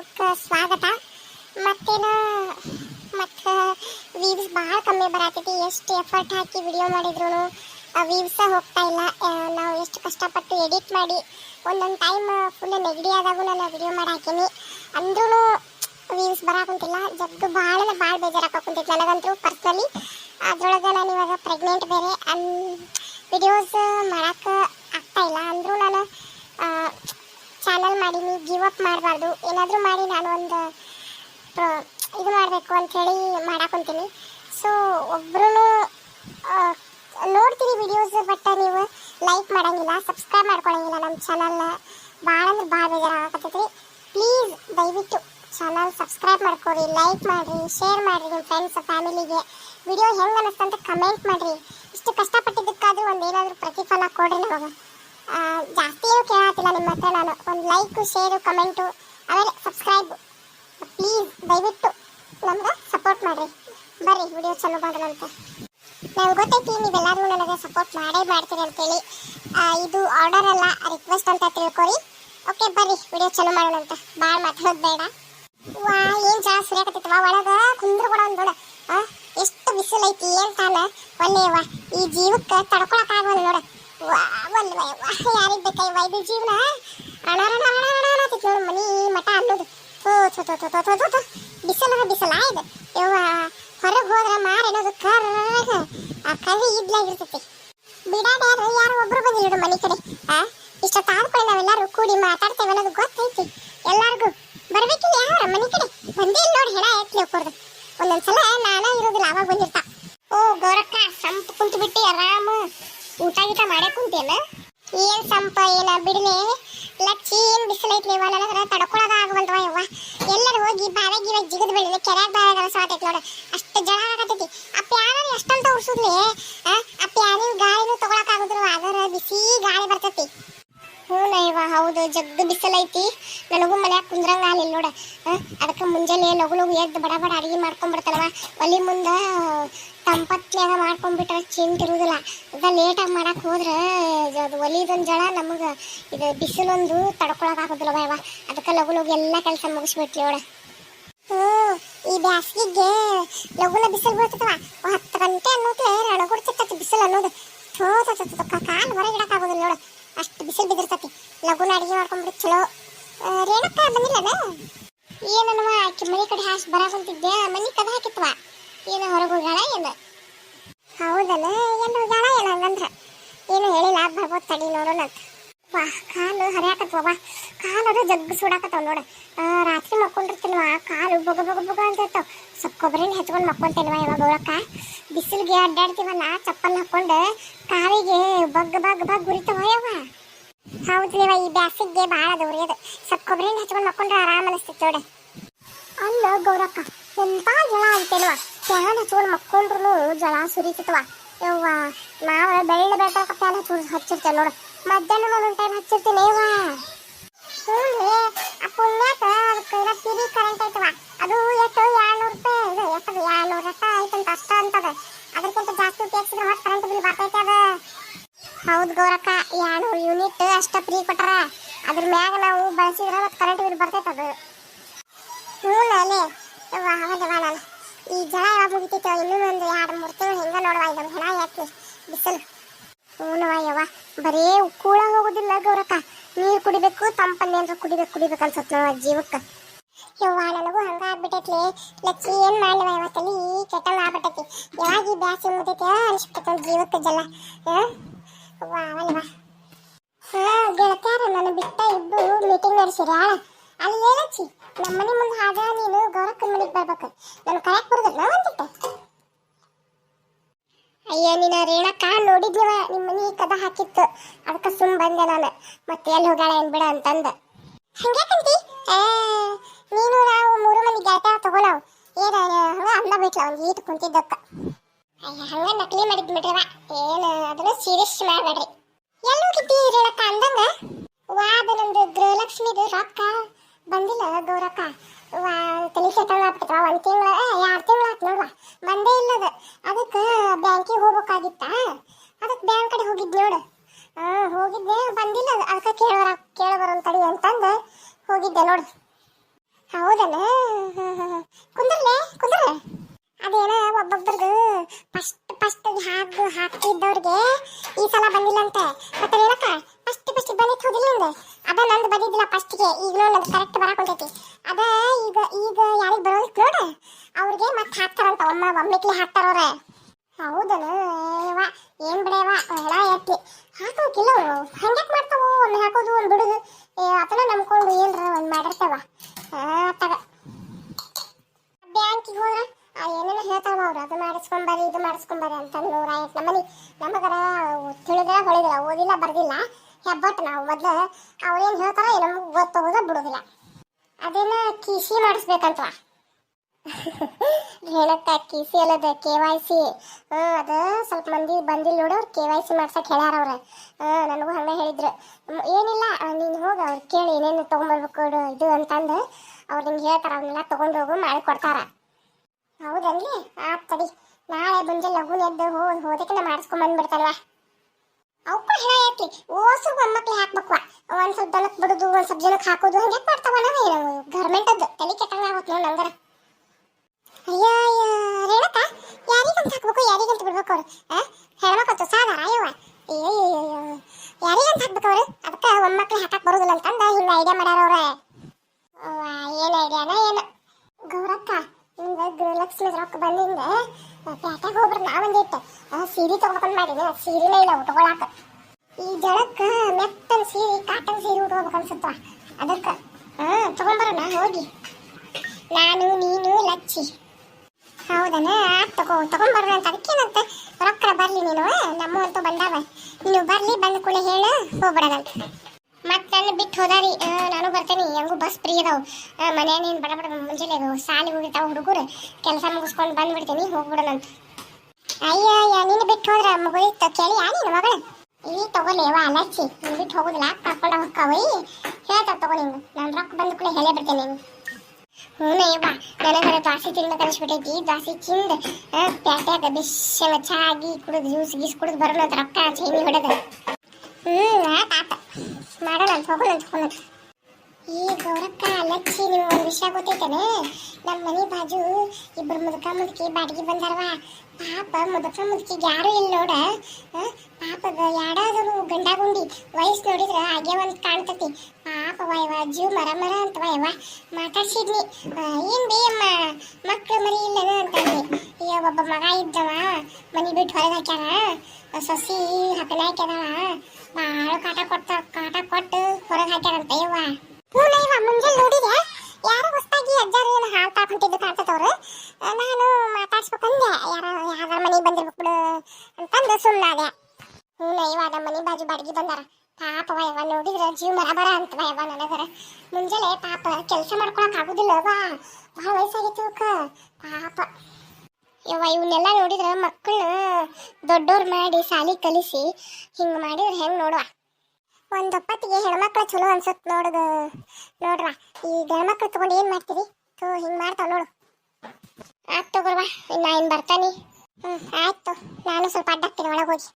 ವಿಡಿಯೋಕ್ಕೆ ಸ್ವಾಗತ. ಮತ್ತೇನ, ಮತ್ತು ವೀವ್ಸ್ ಭಾಳ ಕಮ್ಮಿ ಬರತೈತಿ. ಎಷ್ಟು ಎಫರ್ಟ್ ಹಾಕಿ ವಿಡಿಯೋ ಮಾಡಿದ್ರು ವೀವ್ಸ ಹೋಗ್ತಾ ಇಲ್ಲ. ನಾವು ಎಷ್ಟು ಕಷ್ಟಪಟ್ಟು ಎಡಿಟ್ ಮಾಡಿ, ಒಂದೊಂದು ಟೈಮ್ ಫುಲ್ ನೆಗಡಿ ಆದಾಗೂ ನಾನು ವಿಡಿಯೋ ಮಾಡಿ ಹಾಕೀನಿ ಅಂದ್ರೂ ವೀವ್ಸ್ ಬರಾಕುಂತಿಲ್ಲ ಜಗ್ಗು ಭಾಳ ಭಾಳ ಬೇಜಾರಾಕುಂತೈತಿ ನನಗಂತೂ ಪರ್ಸ್ನಲಿ ಅದ್ರೊಳಗೆ ನಾನು ಇವಾಗ ಪ್ರೆಗ್ನೆಂಟ್ ಬೇರೆ. ಅನ್ ವಿಡಿಯೋಸ್ ಮಾಡಕ್ಕೆ ಆಗ್ತಾಯಿಲ್ಲ ಅಂದರೂ ನಾನು ಮಾಡೀನಿ ಗಿವ್ ಅಪ್ ಮಾಡಬಾರ್ದು. ಏನಾದರೂ ಮಾಡಿ ನಾನು ಒಂದು ಇದು ಮಾಡಬೇಕು ಅಂಥೇಳಿ ಮಾಡಾಕೊಂತೀನಿ ಸೊ ಒಬ್ರು ನೋಡ್ತೀರಿ ವಿಡಿಯೋಸ್ ಬಟ್ ನೀವು ಲೈಕ್ ಮಾಡೋಂಗಿಲ್ಲ ಸಬ್ಸ್ಕ್ರೈಬ್ ಮಾಡ್ಕೊಳಂಗಿಲ್ಲ ನಮ್ಮ ಚಾನಲ್ನ ಭಾಳ ಅಂದ್ರೆ ಭಾಳ ಬೇಜಾರಾಗತ್ತೈತಿ ಪ್ಲೀಸ್ ದಯವಿಟ್ಟು ಚಾನಲ್ ಸಬ್ಸ್ಕ್ರೈಬ್ ಮಾಡ್ಕೊರಿ ಲೈಕ್ ಮಾಡಿರಿ ಶೇರ್ ಮಾಡಿರಿ ನಿಮ್ಮ ಫ್ರೆಂಡ್ಸ್ ಫ್ಯಾಮಿಲಿಗೆ ವಿಡಿಯೋ ಹೆಂಗೆ ಅನ್ನಿಸ್ತಂತ ಕಮೆಂಟ್ ಮಾಡಿರಿ. ಇಷ್ಟು ಕಷ್ಟಪಟ್ಟಿದ್ದಕ್ಕಾದರೂ ಒಂದು ಏನಾದರೂ ಪ್ರತಿಫಲ ಕೊಡ್ರಿ ನಮಗೆ. ಜಾಸ್ತಿ ಏನು ಕೇಳತ್ತಿಲ್ಲ ನಿಮ್ಮ ಹತ್ರ ನಾನು. ಒಂದು ಲೈಕು ಶೇರು ಕಮೆಂಟು ಆಮೇಲೆ ಸಬ್ಸ್ಕ್ರೈಬ್ ಪ್ಲೀಸ್ ದಯವಿಟ್ಟು ನಮ್ಗೆ ಸಪೋರ್ಟ್ ಮಾಡಿರಿ. ಬರ್ರಿ ವಿಡಿಯೋ ಚಲೋ ಮಾಡೋಣಂತೆ ನಂಗೆ ಗೊತ್ತೈತಿ ನೀವೆಲ್ಲರೂ ನನಗೆ ಸಪೋರ್ಟ್ ಮಾಡೇ ಮಾಡ್ತೀರಿ ಅಂತೇಳಿ. ಇದು ಆರ್ಡರ್ ಅಲ್ಲ ರಿಕ್ವೆಸ್ಟ್ ಅಂತ ತಿಳ್ಕೊರಿ. ಓಕೆ ಬರ್ರಿ ವಿಡಿಯೋ ಚಲೋ ಮಾಡೋಣಂತೆ ಭಾಳ ಮಾತಾಡೋದು ಬೇಡ. ವಾ ಏನು ಜಾಸ್ತಿ ಸುರಿಯಾಕತ್ತೈತವ ಒಳಗೆ ಕುಂದ್ರ ಕೂಡ ನೋಡ. ಆ, ಎಷ್ಟು ಬಿಸಿಲು ಐತಿ ಏನು ತಾನ? ಒಳ್ಳೆಯವ ಈ ಜೀವಕ್ಕೆ ತಡ್ಕೊಳಕ್ಕಾಗಲ್ಲ ನೋಡ. ಯವ್ವ ಇದು ಜೀವನ ಅಣ ಅಣ ಅಣ ನೋಡು ಮನಿ ಮಠ ಅನ್ನೋದು. ಓ ಥೋ ಥೋ ಥೋ ಥೋ ಥೋ ಬಿಸಲರ ಬಿಸಲ ಇದು. ಯವ್ವ, ಹೊರಗೆ ಹೋದ್ರೆ ಮಾರೇನೋದು ಏನೋದು ಆ ಕವಿ ಇದ್ಲಾಗಿರ್ತೈತಿ ಬಿಡಾಡ ಯಾರು ಒಬ್ರು ಬಂದಿಲ್ಲ ನೋಡು ಮನೆ ಕಡೆ. ಆ, ಇಷ್ಟೊತ್ತು ಆದ್ಕೊಳ್ಳಿ ನಾವೆಲ್ಲರೂ ಕೂಡಿ ಮಾತಾಡ್ತೇವೆ ಅನ್ನೋದು ಗೊತ್ತೈತಿ. ಎಲ್ಲರಿಗೂ. ಬರ್ಬೇಕಿಲ್ಲ ಯಾರ ಮನೆ ಕಡೆ? ಬಂದೇ ನೋಡಿ ಹೆಣ ಎತ್ಲಿ ಹೋಗ್ಬಾರ್ದು ಒಂದೊಂದ್ಸಲ ನಾನ ಇರೋದಿಲ್ಲ, ಅವಾಗ ಬಂದಿರ್ತಾ. ಓ, ಗೌರಕ್ಕ, ಸಂಪ್ ಕುಂತು ಬಿಟ್ಟಿ ಆರಾಮ. ಊಟ ಗೀಟ ಮಾಡೇ ಕುಂತೇನ ಏನ್ ಸಂಪ ಏನ ಬಿಡ್ಲೆ? ಲಚ್ಚಿ ಏನ್ ಬಿಸಿಲೈತ್ಲಿ ಇವ? ತಡ್ಕೊಳದ ಆಗವಲ್ವ ಯವ್ವ ಎಲ್ಲರೂ ಹೋಗಿ ಬಾವೆ ಗೀವೆ ಜಿಗದ್ ಬೆಳಿಲ್ಲ ಕೆರೆಯಾಗ ಬಾವೆ ಸಾತೈತಿ ನೋಡ. ಮಾಡ್ಕೊಂಡ್ಬಿಟ್ರೆ ಚೇಂಜ್ ಇರುವುದಿಲ್ಲ ಅದ ಲೇಟಾಗಿ ಮಾಡಕ್ಕೆ ಹೋದ್ರೆ ಅದು ಒಲಿದೊಂದು ಜಳ ನಮಗೆ ಇದು ಬಿಸಿಲೊಂದು ತಡ್ಕೊಳಕ್ಕೆ ಆಗೋದಿಲ್ಲ ಯವ್ವ ಅದಕ್ಕೆ ಲಘು ಲಘು ಎಲ್ಲ ಕೆಲಸ ಮುಗಿಸ್ಬಿಟ್ಲಿ ಅವಳ ಹ್ಞೂ ಈ ಬ್ಯಾಸ್ಗಿಗೆ ಲಘುನ ಬಿಸಿಲು ಬೀಳ್ತದವ. ಹತ್ತು ಗಂಟೆ ಅನ್ನೋದ್ಲೆ ರಡಗುಡ್ತಿರ್ತತಿ ಬಿಸಿಲು ಅನ್ನೋದು. ಥೋ ಥೋ ಥೋ ಥೋ, ಕಾಲು ಹೊರಗೆ ಇಡಕ್ಕಾಗೋದಿಲ್ಲ ನೋಡು. ಅಷ್ಟು ಬಿಸಿಲು ಬಿದ್ದಿರ್ತತಿ. ಲಗುನ ಅಡುಗೆ ಮಾಡ್ಕೊಂಡ್ಬಿಟ್ಟು ಚಲೋ ರೇಣಕ್ಕ ಬಂದಿಲ್ಲ ಏನನ್ನುವ ಆಕೆ ಮನೆ ಕಡೆ ಹಾಸ್ ಬರಾಕಂತಿದ್ದೆ ಮನೆ ಕದ ಹಾಕಿತ್ವ? ಏನು ಹೊರಗೆ ಹೋಗಾಳ ಏನು? ಹೌದಲ್ಲ? ಏನು ಜಾಣ ಏನು ಹಂಗಂದ್ರ? ಏನು ಹೇಳಿಲ್ಲ ಬರ್ಬೋದು ತಡಿ ನೋಡೋಣ ವಾ, ಕಾಲು ಹರಿಯಾಕತ್ವ, ವಾ. ಕಾಲದು ಜಗ್ಗು ಸುಡಾಕತ್ತವ ನೋಡ. ರಾತ್ರಿ ಮಕ್ಕೊಂಡಿರ್ತೀನವ ಕಾಲು ಬೊಗ ಬೊಗ ಬೊಗ ಅಂತ ಇರ್ತಾವ ಸ್ವಲ್ಪ ಕೊಬ್ಬರಿನ ಹಚ್ಕೊಂಡು ಮಕ್ಕೊಂತೇನವ ಇವಾಗ ಹೋಗಕ್ಕ ಬಿಸಿಲಿಗೆ ಅಡ್ಡಾಡ್ತೀವಲ್ಲ, ಚಪ್ಪಲ್ ಹಾಕೊಂಡು ಕಾಲಿಗೆ ಬಗ್ ಬಗ್ ಬಗ್ ಗುರಿತಾವ ಯವ್ವ. ಹೌದ್ಲಿವ ಈ ಬ್ಯಾಸಿಗೆ ಭಾಳ ಅದು. ಉರಿಯೋದು ಸ್ವಲ್ಪ ಕೊಬ್ಬರಿನ ಹಚ್ಕೊಂಡು ಮಕ್ಕೊಂಡ್ರೆ ಆರಾಮ ಅನಿಸ್ತೈತೆ ನೋಡು. ಅಲ್ಲ ಗೌರಕ್ಕ, ಎಂತ ಜನ ಅಂತೇನವ ಫ್ಯಾನ್ ಹಚ್ಕೊಂಡು ಮಕ್ಕೊಂಡ್ರು ಜಳ ಕಿತ್ವ ಯವ್ವ, ನಾವು ಬೆಳ್ಳ ಬೆಟ್ಟ ಫ್ಯಾನ್ ಹಚ್ಕೊಂಡು ಹಚ್ಚಿರ್ತೇವೆ ನೋಡು. ಮಧ್ಯಾಹ್ನ ಒಂದೊಂದು ಟೈಮ್ ಹಚ್ಚಿರ್ತೀನಿ, ಯವ್ವ. ಹ್ಞೂ ಆ ಪುಣ್ಯಾಕ ಅದಕ್ಕೆ ಟಿವಿ ಕರೆಂಟ್ ಐತವ. ಅದು ಎಷ್ಟು ಏಳ್ನೂರು ರೂಪಾಯಿ ಇದು ಎಷ್ಟು ಏಳ್ನೂರು ರೊಕ್ಕ ಐತಂತ, ಅಷ್ಟ ಅಂತದ. ಅದಕ್ಕಿಂತ ಜಾಸ್ತಿ ಉಪಯೋಗಿಸಿದ್ರೆ ಮತ್ತೆ ಕರೆಂಟ್ ಬಿಲ್ ಬರ್ತೈತೆ ಅದು. ಹೌದು ಗೌರಕ್ಕ, ಏಳ್ನೂರು ಯೂನಿಟ್ ಅಷ್ಟ ಫ್ರೀ ಕೊಟ್ಟಾರ ಅದ್ರ ಮ್ಯಾಗ ನಾವು ಬಳಸಿದ್ರೆ ಮತ್ತೆ ಕರೆಂಟ್ ಬಿಲ್ ಬರ್ತೈತೆ ಅದು. ಹ್ಞೂ ನಾನೇ ಯವ್ವ, ಹೌದವ್ವ ನಾನು. ಈ ಜಳ ಯಾವಾಗ ಮುಗಿತೈತೋ ಇನ್ನೂ ಒಂದು ಎರಡು ಮೂರು ತಿಂಗಳು ಹಿಂಗೆ ನೋಡುವ ಇದೊಂದು ಹೆಣ ಯಾಕೆ ಬಿಸಿಲು? ಹ್ಞೂನವ್ವ ಯವ್ವ, ಬರೀ ಕೂಳ ಹೋಗೋದಿಲ್ಲ ಗೌರಕ್ಕ. ನೀರು ಕುಡಿಬೇಕು ತಂಪಲ್ಲಿ ಏನಾರ ಕುಡಿಬೇಕು ಕುಡಿಬೇಕು ಅನ್ಸತ್ ನೋಡುವ ಜೀವಕ್ಕೆ. ಯವ್ವ, ನನಗೂ ಹಂಗ ಆಗ್ಬಿಟ್ಟೈತಿ ಲಚ್ಚಿ, ಏನ್ ಮಾಡಲಿವ ಯವ್ವ ತಲಿ ಕೆಟ್ಟಂಗ ಆಗ್ಬಿಟ್ಟೈತಿ. ಯಾವಾಗ ಈ ಬ್ಯಾಸಿ ಮುಗಿತೈತಿ ಅನ್ಸ್ಬಿಟ್ಟೈತಿ ಜೀವಕ್ಕೆ ಜಲ. ಅವಲ್ವ ಹಾ, ಗೆಳತಿಯಾರ, ನನ್ನ ಬಿಟ್ಟ ಇದ್ದು ಮೀಟಿಂಗ್ ನಡೆಸಿರ ಅಲ್ಲಿ ಏನಚ್ಚಿ ನಮ್ಮ ಮನೆ ಮುಂದೆ ಹಾಗ ಬರ್ಬೇಕು. ನಾನು ಕರೆಕ್ಟ್ ಬರುದಿಲ್ಲ ಒಂದಿಟ್ಟು ಅಯ್ಯ, ನೀನ ರೇಣಕ್ಕ ನೋಡಿದ್ಯವ? ನಿಮ್ಮ ಮನಿ ಕದ ಹಾಕಿತ್ತು. ಅದಕ್ಕೆ ಸುಮ್ ಬಂದೆ ನಾನು. ಮತ್ತೆ ಎಲ್ಲಿ ಹೋಗ್ಯಾಳ ಏನ್ಬಿಡ ಅಂತಂದ. ಹಂಗ್ಯಾಕಂತಿ ನೀನು ನಾವು ಮೂರು ಮಂದಿ ಗೆಳತ ತಗೊಳವ್. ಏನ ಹಂಗ ಅಲ್ಲ ಬಿಟ್ಲ ಒಂದು ಈಟ್ ಕುಂತಿದ್ದಕ್ಕ. ಅಯ್ಯ, ಹಂಗ ನಕಲಿ ಮಾಡಿದ್ ಬಿಡ್ರವ ಏನ, ಅದನ್ನ ಸೀರಿಯಸ್ ಮಾಡ್ಬೇಡ್ರಿ. ಎಲ್ಲೂ ಕಿತ್ತಿ ರೇಣಕ್ಕ ಅಂದಂಗ? ವಾದ ನಮ್ದು ಗೃಹಲಕ್ಷ್ಮಿದು ರೊಕ್ಕ. ಬಂದಿಲ್ಲ ಗೌರಕ್ಕ. ತಲೆ ಶೆಟ್ಟಳ ಆಗ್ಬಿಟ್ಟ ಒಂದು ತಿಂಗಳ ಎರಡು ತಿಂಗಳ ಆಯ್ತು ನೋಡುವ. ಬಂದೇ ಇಲ್ಲದ. ಅದಕ್ಕೆ ಬ್ಯಾಂಕಿಗೆ ಹೋಗ್ಬೇಕಾಗಿತ್ತ? ಅದಕ್ಕೆ ಬ್ಯಾಂಕ್ ಕಡೆ ಹೋಗಿದ್ ನೋಡು. ಹಾಂ, ಹೋಗಿದ್ದೆ, ಬಂದಿಲ್ಲ ಅದಕ್ಕೆ ಕೇಳೋರ ಕೇಳಬರೋನ್ ತಡಿ ಅಂತಂದು ಹೋಗಿದ್ದೆ ನೋಡು. ಹೌದಲ್ಲ ಕುಂದ್ರಲೆ ಕುಂದ್ರಲೆ. ಅದೇನ, ಒಬ್ಬೊಬ್ಬರದು ಫಸ್ಟ್ ಫಸ್ಟ್ ಹಾಕಿ ಹಾಕ್ತಿದ್ದವ್ರಿಗೆ ಈ ಸಲ ಬಂದಿಲ್ಲ ಬಂದಿಲ್ಲಂತೆ ಮತ್ತೆ ಅದ ನಂದು ಬಂದಿದ್ದಿಲ್ಲ ಫಸ್ಟ್ಗೆ ಈಗ ನಂದು ಕರೆಕ್ಟ್ ಬರಾಕೊಂತೈತಿ ಅದ ಈಗ ಈಗ ಯಾರಿಗೆ ಬರೋದು ನೋಡ ಅವ್ರಿಗೆ ಮತ್ತೆ ಹಾಕ್ತಾರಂತ. ಒಮ್ಮ ಒಮ್ಮೆಕ್ಲಿ ಹಾಕ್ತಾರವ್ರೆ. ಹೌದನ? ಏನ್ ಬಿಡವಾ ಹೆಣ ಎತ್ತಿ ಹಾಕೋಕಿಲ್ಲ ಅವರು. ಹಂಗ್ಯಾಕ್ ಮಾಡ್ತಾವು? ಒಮ್ಮೆ ಹಾಕೋದು ಒಂದು ಬಿಡುದು. ಅದನ್ನ ನಂಬ್ಕೊಂಡು ಏನ್ರ ಒಂದು ಮಾಡಿರ್ತಾವ ತಗ. ಬ್ಯಾಂಕಿಗೆ ಹೋದ್ರ ಏನೇನೋ ಹೇಳ್ತಾವ ಅವ್ರು. ಅದು ಮಾಡಿಸ್ಕೊಂಬರಿ ಇದು ಮಾಡಿಸ್ಕೊಂಬರಿ ಅಂತ ನೂರ ಎಂಟು ನಮ್ಮನಿ. ನಮಗರ ತಿಳಿದಿಲ್ಲ ಹೊಳಿದಿಲ್ಲ. ಓದಿಲ್ಲ, ಬರ್ದಿಲ್ಲ. ಹೆಬ್ಬಟ್ಟು ನಾವು ಮೊದ್ಲು. ಅವ್ರೇನು ಹೇಳ್ತಾರ ನಮ್ಗೆ ಗೊತ್ತೋಗೋದ ಬಿಡೋದಿಲ್ಲ. ಅದನ್ನ ಕಿಸಿ ಮಾಡಿಸ್ಬೇಕಂತ ಹೇಳಕ್ಕ, ಕಿಸಿ ಅಲ್ಲದ ಕೆ ವೈ ಸಿ. ಅದ ಸ್ವಲ್ಪ ಮಂದಿ ಬಂದಿಲ್ಲ ನೋಡು ಅವ್ರು ಕೆ ವೈ ಸಿ ಮಾಡ್ಸಕ್ ಹೇಳ್ಯಾರ ಅವ್ರ. ನನಗೂ ಹಂಗೆ ಹೇಳಿದ್ರು. ಏನಿಲ್ಲ ನೀನು ಹೋಗಿ, ಅವ್ರು ಕೇಳಿ ಏನೇನು ತೊಗೊಂಬರ್ಬೇಕು ಇದು- ಅಂತಂದು ಅವ್ರು ನಿಮ್ಗೆ ಹೇಳ್ತಾರ ಅವನ್ನೆಲ್ಲ ತೊಗೊಂಡು ಹೋಗು, ಮಾಡಿ ಕೊಡ್ತಾರ. ಆ ತಡಿ. ನಾಳೆ ಬಂದು ಲಘುನ ಎದ್ದು ಹೋ ಹೋದಕ್ಕೆ ಮಾಡಿಸ್ಕೊಂಡ್ ಬಂದ್ಬಿಡ್ತಾನವ? ಅವಕ್ಕ ಹೆಣ ಯಾಕ್ಲಿ ಓಸು ಮೊಮ್ಮಕ್ಳು ಹಾಕ್ಬೇಕು ಒಂದ್ ಸ್ವಲ್ಪ ದನಕ್ ಬಿಡುದು, ಒಂದ್ ಸ್ವಲ್ಪ ಜನಕ್ಕೆ ಹಾಕೋದು, ಹಂಗೆ ಮಾಡ್ತಾವ ನಾವು ಗರ್ಮೆಂಟ್ ಅದ್ದು ತಲೆ ಕೆಟ್ಟಂಗ ಆಗುತ್ತೆ ನೋಡಿ ನಂಗರ. ಅಯ್ಯ ಅಯ್ಯ, ರೇಣಕ, ಯಾರಿಗಂತ ಹಾಕ್ಬೇಕು, ಯಾರಿಗಂತ ಬಿಡ್ಬೇಕು ಅವ್ರು? ಹೆಣ್ಮಕ್ಳು ಸಾಧಾರ ಅಯ್ಯವ ಯಾರಿಗೆ ಯಾರಿಗಂತ ಹಾಕ್ಬೇಕು ಅವ್ರು? ಅದಕ್ಕೆ ಒಮ್ಮಕ್ಳು ಹಾಕಕ್ ಬರುದಿಲ್ಲ ಅಂತಂದ ಹಿಂಗ ಐಡಿಯಾ ಮಾಡ್ಯಾರ ಅವ್ರ. ಏನ್ ಐಡಿಯಾನ ಏನು? ಗೌರಕ್ಕ ಹಿಂಗ ಗೃಹಲಕ್ಷ್ಮಿ ರೊಕ್ಕ ಬಂದಿಂದ ಪ್ಯಾಟ್ಯಾಗ ಹೋಗ್ಬರ್ ನಾವೊಂದಿಟ್ಟು ಸೀರೆ ತಗೋಬೇಕಂತ ಮಾಡೀನಿ ಸೀರೆನೇ ಇಲ್ಲ ಉಟ್ಕೊಳಕ. ಈ ಜಳಕ್ಕ ಮೆತ್ತನ ಸೀರೆ, ಕಾಟನ್ ಸೀರೆ ಉಟ್ಕೋಬೇಕು ಅನ್ಸುತ್ತ. ಅದಕ್ಕೆ ಹಾ ತಗೊಂಬರೋಣ ಹೋಗಿ. ನಾನು, ನೀನು, ಲಚ್ಚಿ. ಹೌದನ? ಆತ್ ತಗೋ ತಗೊಂಬರ್ರಿ ಅಂತ. ಅದಕ್ಕೇನಂತ? ರೊಕ್ಕ ಬರ್ಲಿ ನೀನು ನಮ್ಮ ಅಂತೂ ಬಂದಾವ. ನೀನು ಬರ್ಲಿ, ಬಂದ ಕೂಡಲೇ ಹೇಳು ಹೋಗ್ಬಿಡೋದಂತ ಮತ್ತೆ ನನ್ನ ಬಿಟ್ಟು ಹೋದಾರಿ. ನಾನು ಬರ್ತೇನೆ. ಹೆಂಗೂ ಬಸ್ ಫ್ರೀ ಅದಾವು. ಮನೆ ನೀನು ಬಡ ಬಡ ಮುಂಜಾನೆ ಅದು ಸಾಲಿಗೆ ಹೋಗಿರ್ತಾವ ಹುಡುಗರು. ಕೆಲಸ ಮುಗಿಸ್ಕೊಂಡು ಬಂದ್ಬಿಡ್ತೀನಿ. ಹೋಗ್ಬಿಡೋಣಂತ ಅಯ್ಯ ನೀನು ಬಿಟ್ಟು ಹೋದ್ರ ಮುಗಿತ ಕೇಳಿ, ಯಾ ನೀನು ಮಗಳು? ಈ ತಗೋಲೇವ ಅಲಸಿ ನೀನು ಬಿಟ್ಟು ಹೋಗುದಿಲ್ಲ. ಕರ್ಕೊಂಡು ಹೋಗ್ತಾವೆ ಹೇಳ್ತಾವ ತಗೋ ನೀನು. ನಾನು ರೊಕ್ಕ ಬಂದ ಕೂಡ ಹೇಳೇ ಬಿಡ್ತೇನೆ ನೀನು. ಹ್ಞೂ ಯವ್ವ. ನನಗರ ದ್ವಾಸಿ ತಿನ್ಬೇಕು ಅನಿಸ್ಬಿಟ್ಟೈತಿ ದ್ವಾಸಿ ತಿಂದು ಪ್ಯಾಟ್ಯಾಗ ಬಿಸ್ಸೆಲ್ಲ ಚಾಗಿ ಕುಡಿದು ಜ್ಯೂಸ್ ಗೀಸ್ ಕುಡಿದು ಬರೋಣ ರೊಕ್ಕ ಚೈನಿ ಹೊಡೆದು. ಹ್ಞೂ ಆತ ಆತ. ಮಾಡೋಣ ಅಂತ ಹೋಗೋಣ ಅಂತ ಹೋಗೋಣ ಈ ಗೌರಕ್ಕ, ಲಚ್ಚಿ, ನಿಮ್ಗೆ ಒಂದು ವಿಷಯ ಗೊತ್ತೈತೇನೆ? ನಮ್ಮ ಮನೆ ಬಾಜು ಇಬ್ಬರು ಮುದುಕ ಮುದುಕಿ ಬಾಡಿಗೆ ಬಂದಾರವ ಪಾಪ ಮುದುಕ ಮುದುಕಿಗೆ ಯಾರು ಇಲ್ಲ ನೋಡ. ಪಾಪ ಯಾಡಾದರೂ ಗಂಡ ಗುಂಡಿ ವಯಸ್ಸು ನೋಡಿದ್ರೆ ಹಾಗೆ ಒಂದು ಕಾಣ್ತತಿ. ಪಾಪ ವಯವ ಜೀವ ಮರ ಮರ ಅಂತ ವಯವ ಮಾತಾಡ್ಸಿದ್ನಿ. ಏನ್ ಬೇ ಅಮ್ಮ? ಮಕ್ಳು ಮರಿ ಇಲ್ಲದ ಅಂತಂದೆ ಈಗ ಒಬ್ಬ ಮಗ ಇದ್ದವ. ಮನೆ ಬಿಟ್ಟು ಹೊರಗೆ ಹಾಕ್ಯಾರ. ಸೊಸಿ ಹಕ್ಕನ ಹಾಕ್ಯಾರವ ಭಾಳ ಕಾಟ ಕೊಡ್ತ ಕಾಟ ಕೊಟ್ಟು ಹೊರಗೆ ಹಾಕ್ಯಾರಂತ ಇವ ಹ್ಞೂ ಇವ ಮುಂಜಾನೆ ನೋಡಿದೆ ಯಾರು ಹೊಸ್ತಾಗಿ ಅಜ್ಜಾರು ಏನು ಹಾಲು ತಾಕೊಂತಿದ್ದು ಕಾಣ್ತದವ್ರು. ನಾನು ಮಾತಾಡ್ಸ್ಬೇಕಂದೆ. ಯಾರ ಯಾರ ಮನೆಗೆ ಬಂದಿರ್ಬೇಕು ಬಿಡು ಅಂತಂದು ಸುಮ್ಮನಾದೆ ಹ್ಞೂ ಇವ ನಮ್ಮ ಮನೆ ಬಾಜು ಬಾಡಿಗೆ ಬಂದಾರ. ಪಾಪ ಯವ್ವ, ನೋಡಿದ್ರೆ ಜೀವ ಮರ ಅಂತ ಯವ್ವ ನನಗರ. ಮುಂಜಾನೆ ಪಾಪ ಕೆಲಸ ಮಾಡ್ಕೊಳಕ್ ಆಗುದಿಲ್ಲ ವಾ ಭಾಳ ವಯಸ್ಸಾಗಿತ್ತು ಪಾಪ. ಯವ್ವ ಇವನ್ನೆಲ್ಲ ನೋಡಿದ್ರೆ ಮಕ್ಕಳನ್ನ ದೊಡ್ಡವ್ರು ಮಾಡಿ ಸಾಲಿ ಕಲಿಸಿ ಹಿಂಗೆ ಮಾಡಿದ್ರೆ ಹೆಂಗೆ ನೋಡುವ? ಒಂದೊಪ್ಪತ್ತಿಗೆ ಹೆಣ್ಮಕ್ಳು ಚಲೋ ಅನ್ಸುತ್ತೆ ನೋಡುದು. ನೋಡ್ರ ಈ ಗಂಡ್ಮಕ್ಳು ತಗೊಂಡು ಏನು ಮಾಡ್ತೀರಿ? ತೋ ಹಿಂಗೆ ಮಾಡ್ತಾವ ನೋಡು. ಆಯ್ತು ತಗೋರ್ವಾ ನಾ ಏನು ಬರ್ತಾನೆ. ಹ್ಞೂ ಆಯ್ತು ನಾನು ಸ್ವಲ್ಪ ಅಡ್ಡಾಕ್ತೀನಿ ಒಳಗೆ ಹೋಗಿ.